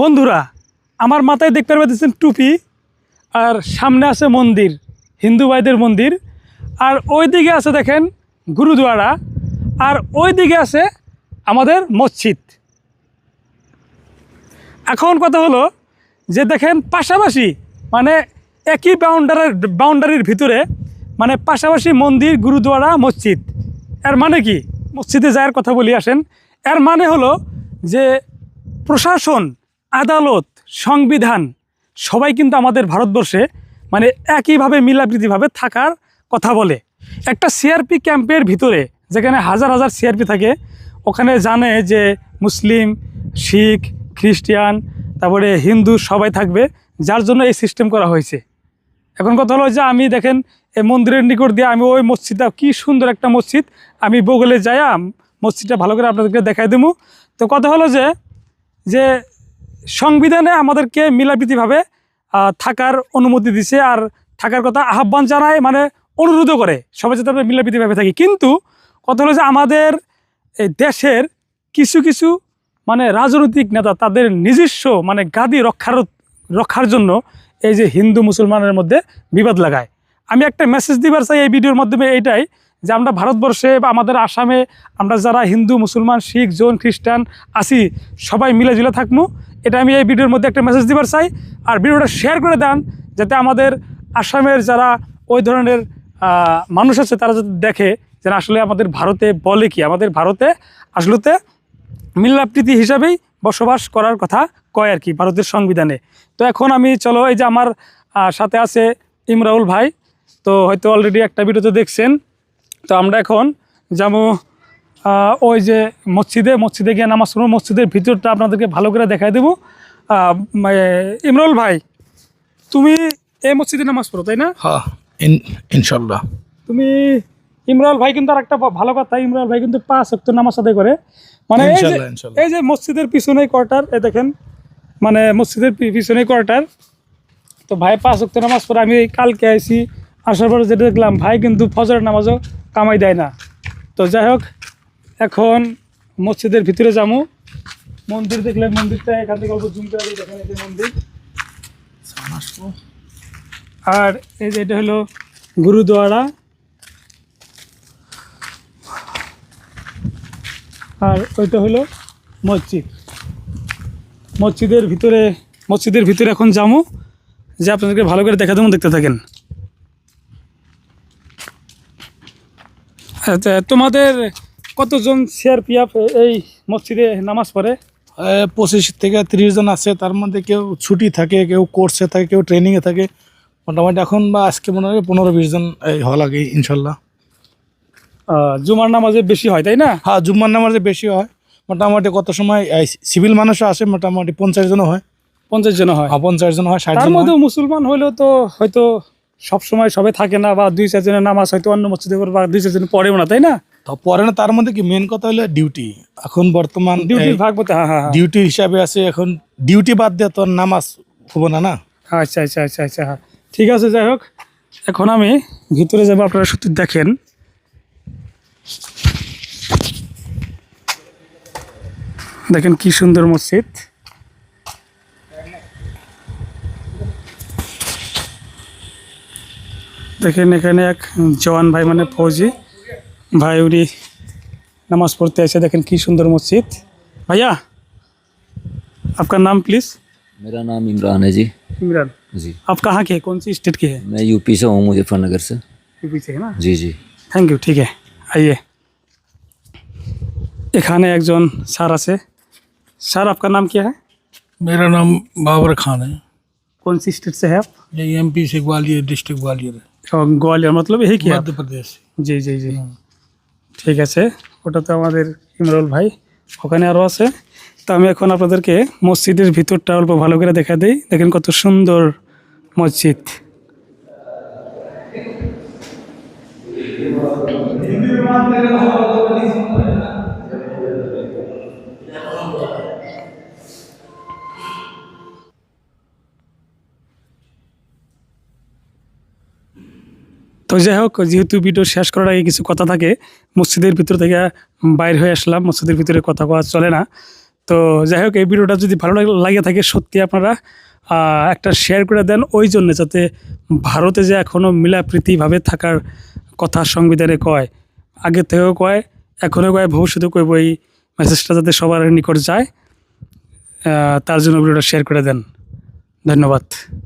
বন্ধুরা, আমার মাথায় দেখতে পাচ্ছেন টুপি, আর সামনে আছে মন্দির, হিন্দু ভাইদের মন্দির, আর ওই দিকে আছে দেখেন গুরুদুয়ারা, আর ওই দিকে আছে আমাদের মসজিদ। এখন কথা হলো যে দেখেন পাশাপাশি মানে একই বাউন্ডারের বাউন্ডারির ভিতরে মানে পাশাপাশি মন্দির, গুরুদুয়ারা, মসজিদ। এর মানে কি? মসজিদে যাওয়ার কথা বলি আসেন। এর মানে হলো যে প্রশাসন আদালত, সংবিধান, সবাই কিন্তু আমাদের ভারতবর্ষে মানে একইভাবে মিলাপ্রীতিভাবে থাকার কথা বলে। একটা সিআরপি ক্যাম্পের ভিতরে, যেখানে হাজার হাজার সিআরপি থাকে, ওখানে জানে যে মুসলিম, শিখ, খ্রিস্টান, তারপরে হিন্দু সবাই থাকবে, যার জন্য এই সিস্টেম করা হয়েছে। এখন কথা হলো যে আমি দেখেন, এই মন্দিরের নিকট দিয়ে আমি ওই মসজিদটা, কি সুন্দর একটা মসজিদ। আমি বগলে যাই মসজিদটা ভালো করে আপনাদেরকে দেখাই দেবো তো কথা হলো যে যে সংবিধানে আমাদেরকে মিলাপ্রীতিভাবে থাকার অনুমতি দিছে আর থাকার কথা আহ্বান জানায় মানে অনুরোধও করে সবাই যাতে আমরা মিলাপ্রীতিভাবে থাকি। কিন্তু কথা হলো যে আমাদের এই দেশের কিছু কিছু মানে রাজনৈতিক নেতা তাদের নিজস্ব মানে গাদি রক্ষার রক্ষার জন্য এই যে হিন্দু মুসলমানের মধ্যে বিবাদ লাগায়। আমি একটা মেসেজ দিবার চাই এই ভিডিওর মাধ্যমে এইটাই যে আমরা ভারতবর্ষে বা আমাদের আসামে আমরা যারা হিন্দু, মুসলমান, শিখ, জৈন, খ্রিস্টান আছি, সবাই মিলেজুলে থাকব এটা আমি এই ভিডিওর মধ্যে একটা মেসেজ দিবার চাই। আর ভিডিওটা শেয়ার করে দেন যাতে আমাদের আসামের যারা ওই ধরনের মানুষ আছে তারা যাতে দেখে যে আসলে আমাদের ভারতে বলে কি। আমাদের ভারতে আসলেতে মিল্লাপ্রীতি হিসাবেই বসবাস করার কথা কয় আর কি ভারতের সংবিধানে। তো এখন আমি চলো এই যে আমার সাথে আছে ইমরাউল ভাই। তো হয়তো অলরেডি একটা ভিডিওতে দেখছেন। তো আমরা এখন আহ, ওই যে মসজিদে মসজিদে গিয়ে নামাজ পড়ব মসজিদের ভিতরটা আপনাদেরকে ভালো করে দেখাই দেবো। মে- ভাই তুমি এই মসজিদে নামাজ পড়ো তাই না? হ্যাঁ ইনশাল্লাহ তুমি ইমরান ভাই কিন্তু আর একটা ভালো কথা ইমরান ভাই কিন্তু পাঁচ অক্ট নামাজ আদায় করে। মানে এই যে মসজিদের পিছনে কোয়ার্টার এ দেখেন মানে মসজিদের পিছনে কোয়ার্টার তো ভাই পাঁচ অক্ট নামাজ পড়ে আমি কালকে আইসি আসার পরে যেটা দেখলাম ভাই কিন্তু ফজরের নামাজও কামাই দেয় না। তো যাই হোক এখন মসজিদের ভিতরে যাব মন্দির দেখলে মন্দিরটা এখান থেকে অল্প জুম করে দিই, দেখেন এই যে মন্দির। আর এই যে এটা হলো গুরুদুয়ারা। আর ওইটা হলো মসজিদ। মসজিদের ভিতরে মসজিদের ভিতরে এখন যাব যে আপনাদেরকে ভালো করে দেখা দেবো দেখতে থাকেন। আচ্ছা তোমাদের কতজন সিআরপিএফ এই মসজিদে নামাজ পড়ে? পঁচিশ থেকে তিরিশ জন আছে তার মধ্যে কেউ ছুটি থাকে কেউ কোর্সে থাকে কেউ ট্রেনিংয়ে থাকে। মোটামুটি এখন বা আজকে মনে হয় পনেরো বিশ জন এই হওয়া লাগে ইনশাল্লাহ। জুমার নামাজে বেশি হয় তাই না? হ্যাঁ জুম্মার নামাজ বেশি হয়। মোটামুটি কত সময় সিভিল মানুষও আসে মোটামুটি পঞ্চাশ জন হয়। পঞ্চাশ জন হয়। হ্যাঁ, পঞ্চাশ জন হয় ষাট তার জন মধ্যে মুসলমান হলেও তো হয়তো সব সময় সবাই থাকে না বা দুই চারজনের নামাজ হয়তো অন্য মসজিদে পড়ে বা দুই চারজন পড়েও না তাই না? তো পরে না তার মধ্যে কি মেন কথা হলো ডিউটি এখন বর্তমান ডিউটির ভাগ বলতে হ্যাঁ হ্যাঁ হ্যাঁ। ডিউটি হিসাবে আছে এখন ডিউটি বাদ দিয়ে তোর নামাজ হব না না? আচ্ছা আচ্ছা আচ্ছা আচ্ছা হ্যাঁ। ঠিক আছে যাই হোক এখন আমি ভিতরে যাব আপনারা শুধু দেখেন। দেখেন কি সুন্দর মসজিদ। দেখেন এখানে এক জওয়ান ভাই মানে ফৌজি। ভাই উনি নামাজ পড়তে এসে দেখেন কি সুন্দর মসজিদ ভাইয়া আপনার নাম প্লিজ मेरा नाम इमरान है जी इमरान जी आप कहाँ के हैं कौन सी स्टेट के हैं मैं यूपी से हूँ मुजफ्फरनगर से यूपी से है ना जी जी থ্যাংক ইউ ঠিক আছে আইয়ে এখানে একজন স্যার আছে স্যার आपका नाम क्या है मेरा नाम बाबर खान है कौन सी स्टेट से है आप ये एम पी से ग्वालियर डिस्ट्रिक्ट ग्वालियर है और ग्वालियर मतलब यही किया मध्य प्रदेश জি জি জি ঠিক আছে, ওটা তো আমাদের ইমরুল ভাই, ওখানে আরও আছে। তো আমি এখন আপনাদেরকে মসজিদের ভিতরটা অল্প ভালো করে দেখা দিই। দেখেন কত সুন্দর মসজিদ। তো যাই হোক, যেহেতু ভিডিও শেষ করার আগে কিছু কথা থাকে, মসজিদের ভিতর থেকে বাইর হয়ে আসলাম, মসজিদের ভিতরে কথা কওয়া চলে না। তো যাই হোক, এই ভিডিওটা যদি ভালো লাগ- থাকে সত্যি আপনারা একটা শেয়ার করে দেন, ওই জন্য যাতে ভারতে যে এখনও মিলাপ্রীতিভাবে থাকার কথা সংবিধানে কয়, আগে থেকেও কয় এখনও কয় ভবিষ্যতে কইব, এই মেসেজটা যাতে সবার নিকট যায় তার জন্য ভিডিওটা শেয়ার করে দেন। ধন্যবাদ।